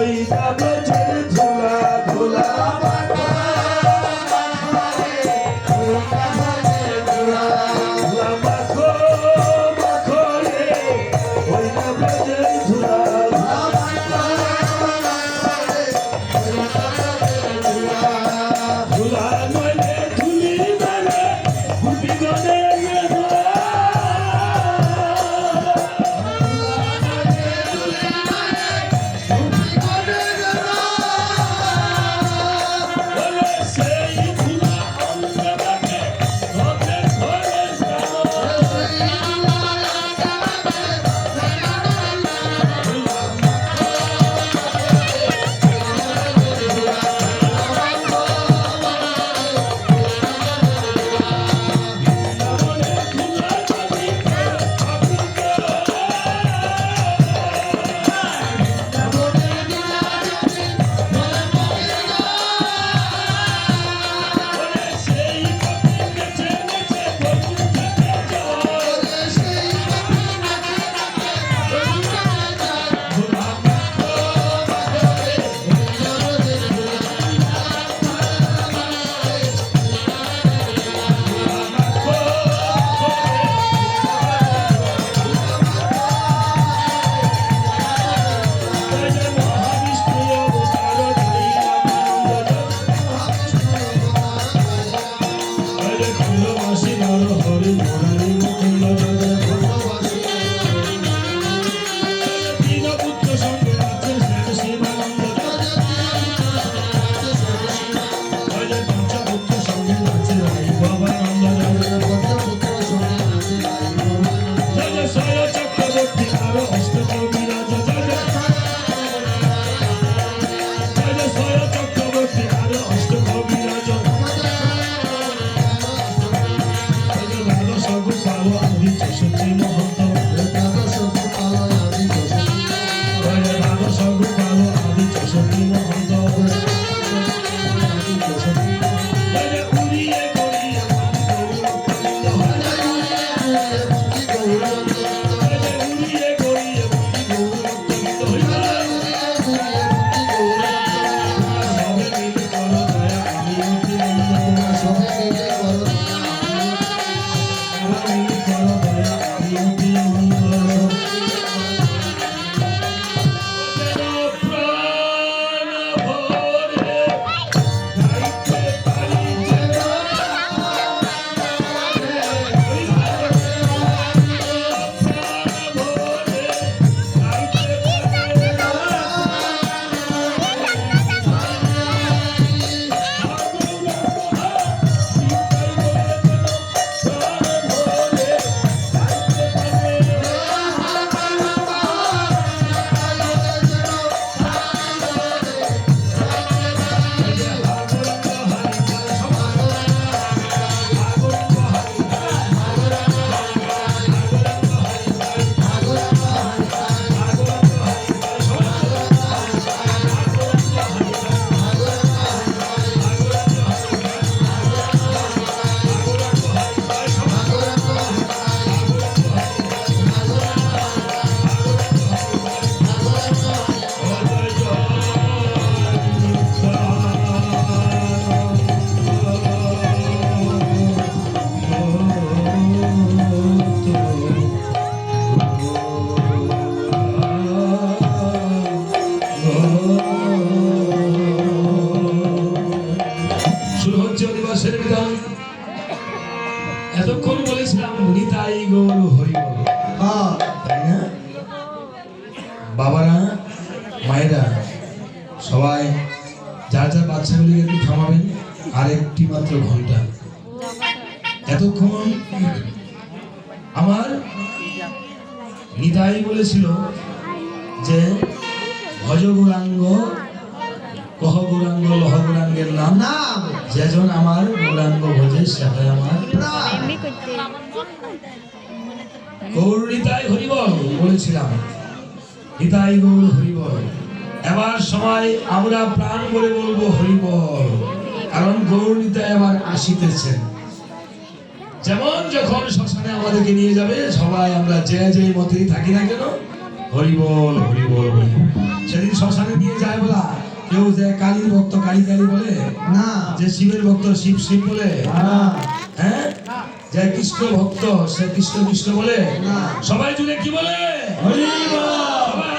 Beli. শুরু বাবারা মায়েরা সবাই যার যার বাচ্চাগুলিকে একটু থামাবেন আর একটি মাত্র ঘণ্টা। এতক্ষণ আমার নিতাই বলেছিল যে ভজ গৌরাঙ্গ কহ গৌরাঙ্গ লহ গৌরাঙ্গের নাম নাম যেজন আমার গৌরাঙ্গ ভোজে সে হয় আমার গৌর নিতাই হরিবল বলেছিলাম। নিতাই গৌর হরিবল। এবার সময় আমরা প্রাণ করে বলব হরিবল কারণ গৌর নিতাই আবার আসিতেছেন। যেমন যখন শ্মশানে আমাদেরকে নিয়ে যাবে সবাই আমরা যে যে মতেই থাকি না কেন হরিবল হরিবল হরিবল সেদিন শ্মশানে নিয়ে যায় কেউ যে কালীর ভক্ত কালী কালী বলে না। যে শিবের ভক্ত শিব শিব বলে না। হ্যাঁ? যে কৃষ্ণ ভক্ত সে কৃষ্ণ কৃষ্ণ বলে না। সবাই জুড়ে কি বলে? সবাই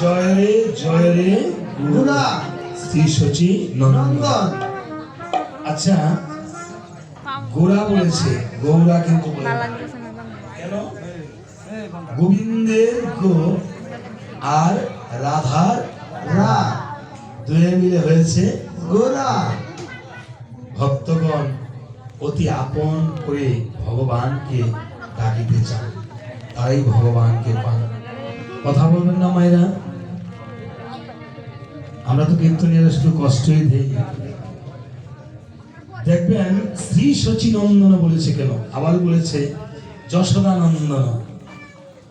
জয় রে জয় রে গুড়া শ্রী সচি নন্দন। আচ্ছা গোরা বলেছে গৌরা কিন্তু বলে কেন? গোবিন্দের গো আর রাধার রা। দুয়ে মিলে হয়েছে গোরা। ভক্তগণ অতি আপন করে ভগবানকে ডাকিতে চান। তারাই ভগবানকে পান। কথা বলবেন না মায়েরা? আমরা তো কীর্তনীয়রা শুধু কষ্টই দেই। দেখবেন শ্রী সচিনন্দন বলেছে কেন? আবার বলেছে যশোদানন্দন।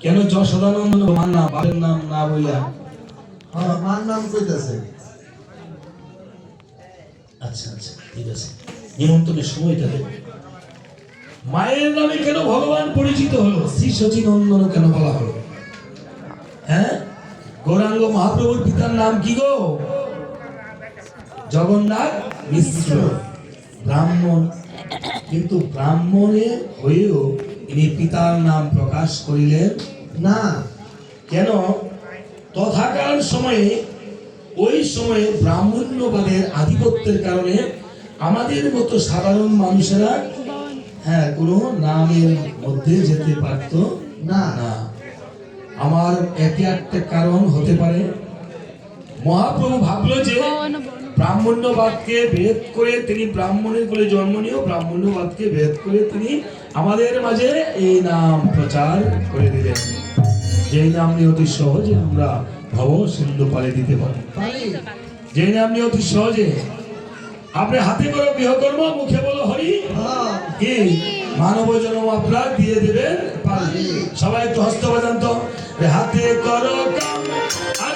কেন যশোদানন্দন? মার না বাবার নাম না বইলা? হ্যাঁ নাম কইতাছে। আচ্ছা আচ্ছা ঠিক আছে। নিমন্ত্রণের সময়টা দেবে মায়ের নামে কেন ভগবান পরিচিত হলো? শ্রী সচিনন্দন কেন বলা হলো? হ্যাঁ? গৌরাঙ্গ মহাপ্রভুর পিতার নাম কি গো? জগন্নাথ মিশ্র। ব্রাহ্মণ। কিন্তু ব্রাহ্মণে হয়েও ইনি পিতার নাম প্রকাশ করিলেন না। কেন? তথাকার সময়ে, ওই সময়ে ব্রাহ্মণ্যবাদের আধিপত্যের কারণে আমাদের মতো সাধারণ মানুষেরা হ্যাঁ কোনো নামের মধ্যে যেতে পারত না। না আমার এটি একটা কারণ হতে পারে। মহাপ্রভু ভাবলো যে ব্রাহ্মণ্যবাদকে ভেদ করে তিনি ব্রাহ্মণের বলে জন্ম নিয়েও ব্রাহ্মণ্যবাদকে ভেদ করে তিনি আমাদের মাঝে এই নাম প্রচার করে দিলেন। যেই নাম নিয়ে অতি সহজে আমরা ভব সিন্ধু পালে দিতে পারি। পারি যেই নাম নিয়ে অতি সহজে আপনি হাতে করো গৃহকর্ম মুখে বলো হরি। কি? মানব জন্ম আপনার দিয়ে দেবেন সবাই তো হস্ত বাজান্ত হাতে করো কাম, আর